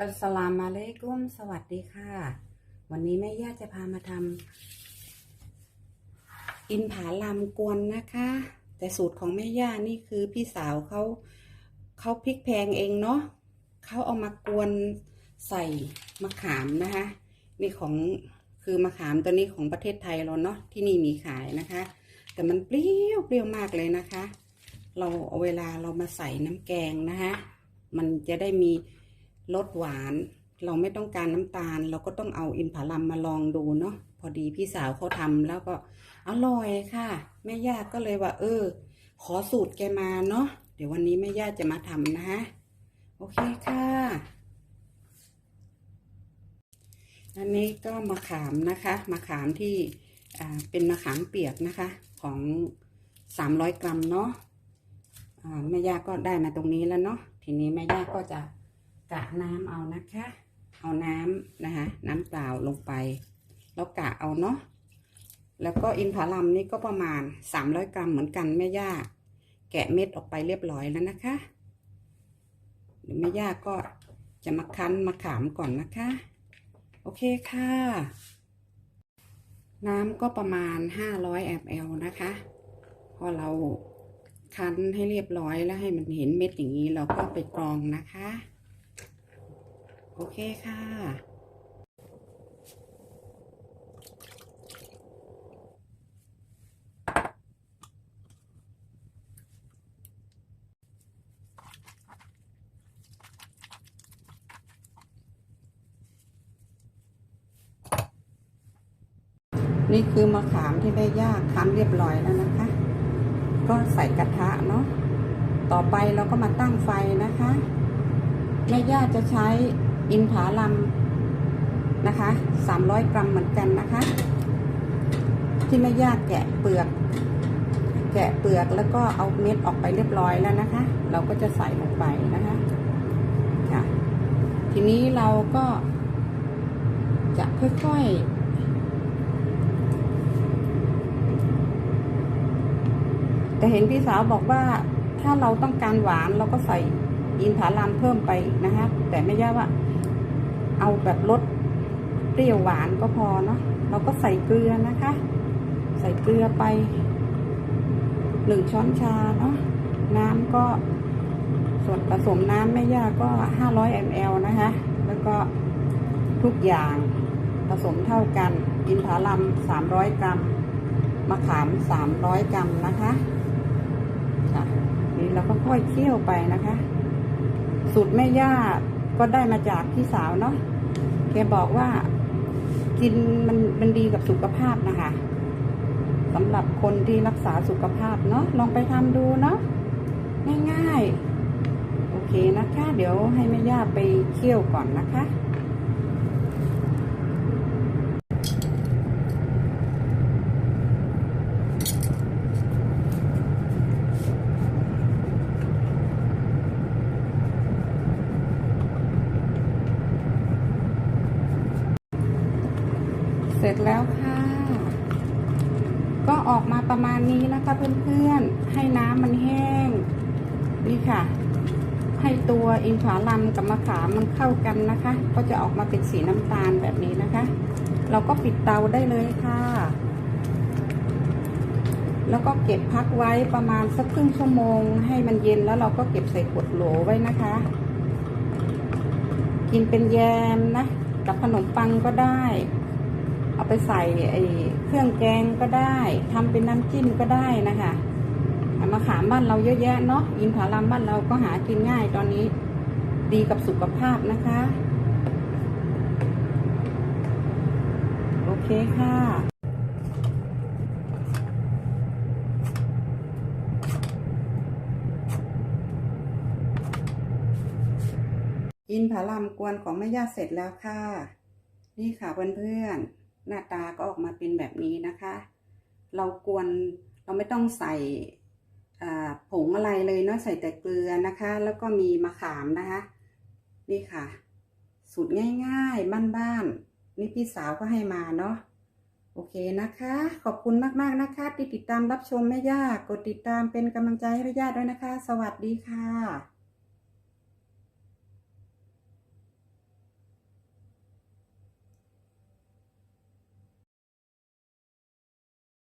อัสสลามุอะลัยกุมสวัสดีค่ะ วันนี้แม่ย่าจะพามาทำอินผาลามกวนนะคะ แต่สูตรของแม่ย่านี่คือพี่สาวเขาเขาพริกแพงเองเนาะเขาเอามากวนใส่มะขามนะคะนี่ของคือมะขามตัวนี้ของประเทศไทยเราเนาะที่นี่มีขายนะคะ แต่มันเปรี้ยวเปรี้ยวมากเลยนะคะ เราเอาเวลาเรามาใส่น้ำแกงนะคะมันจะได้มี รสหวาน เราไม่ต้องการน้ำตาล เราก็ต้องเอาอินผาลัมมาลองดูเนาะพอดีพี่สาวเขาทำแล้วก็อร่อยค่ะ แม่ย่าก็เลยว่า เออ ขอสูตรแกมาเนาะเดี๋ยววันนี้แม่ย่าจะมาทำนะคะโอเคค่ะ อันนี้ก็มะขามนะคะ มะขามที่เป็นมะขามเปียกนะคะ ของสามร้อยกรัมเนาะแม่ย่าก็ได้มาตรงนี้แล้วเนาะทีนี้แม่ย่าก็จะ กะน้ำเอานะคะ เอาน้ำนะคะ น้ำเปล่าลงไป แล้วกะเอาเนาะ แล้วก็อินทผลัมนี่ก็ประมาณสามร้อยกรัมเหมือนกันแม่ย่า แกะเม็ดออกไปเรียบร้อยแล้วนะคะแม่ย่าก็จะมาคั้นมะขามก่อนนะคะ โอเคค่ะ น้ำก็ประมาณ 500 ml นะคะ พอเราคั้นให้เรียบร้อยแล้วให้มันเห็นเม็ดอย่างนี้เราก็ไปกรองนะคะ โอเคค่ะนี่คือมะขามที่แม่ย่าคั้นเรียบร้อยแล้วนะคะ ก็ใส่กระทะเนาะ ต่อไปเราก็มาตั้งไฟนะคะ แม่ย่าจะใช้ อินผาลัมนะคะ300กรัมเหมือนกันนะคะ ที่แม่ย่าแกะเปลือก แกะเปลือกแล้วก็เอาเม็ดออกไปเรียบร้อยแล้วนะคะ เราก็จะใส่ลงไปนะคะค่ะทีนี้เราก็จะค่อยๆแต่เห็นพี่สาวบอกว่าถ้าเราต้องการหวานเราก็ใส่อินผาลัมเพิ่มไปนะคะแต่ไม่ย่าว่า เอาแบบรสเปรี้ยวหวานก็พอเนาะเราก็ใส่เกลือนะคะ ใส่เกลือไปหนึ่งช้อนชาเนาะน้ำก็ส่วนผสมน้ำแม่ย่าก็ห้าร้อยมลนะคะ แล้วก็ทุกอย่างผสมเท่ากัน อินผาลัมสามร้อยกรัม มะขามสามร้อยกรัมนะคะค่ะนี่เราก็ค่อยเคี่ยวไปนะคะ สูตรแม่ย่า ก็ได้มาจากพี่สาวเนาะแกบอกว่า กินมันมันดีกับสุขภาพนะคะสำหรับคนที่รักษาสุขภาพเนาะลองไปทำดูเนาะง่ายๆ โอเคนะคะ เดี๋ยวให้แม่ย่าไปเคี่ยวก่อนนะคะ เสร็จแล้วค่ะ ก็ออกมาประมาณนี้นะคะเพื่อนๆ ให้น้ำมันแห้ง นี่ค่ะ ให้ตัวอินทผลัมกับมะขามมันเข้ากันนะคะ ก็จะออกมาเป็นสีน้ำตาลแบบนี้นะคะ เราก็ปิดเตาได้เลยค่ะ แล้วก็เก็บพักไว้ประมาณสักครึ่งชั่วโมง ให้มันเย็นแล้วเราก็เก็บใส่ขวดโหลไว้นะคะ กินเป็นแยมนะกับขนมปังก็ได้ เอาไปใส่ไอ้เครื่องแกงก็ได้ทำเป็นน้ำจิ้มก็ได้นะคะมะขามบ้านเราเยอะแยะเนาะอินผาลัมบ้านเราก็หากินง่ายตอนนี้ ดีกับสุขภาพนะคะ โอเคค่ะ อินผาลัมกวนของแม่ย่าเสร็จแล้วค่ะ นี่ค่ะเพื่อนๆ หน้าตาก็ออกมาเป็นแบบนี้นะคะ เรากวนเราไม่ต้องใส่ผงอะไรเลยเนาะใส่แต่เกลือนะคะ แล้วก็มีมะขามนะคะ นี่ค่ะ สูตรง่ายๆ บ้านๆนี่พี่สาวก็ให้มาเนาะโอเคนะคะ ขอบคุณมากๆนะคะ ที่ติดตามรับชมแม่ย่ากดติดตามเป็นกำลังใจให้แม่ย่าด้วยนะคะ สวัสดีค่ะ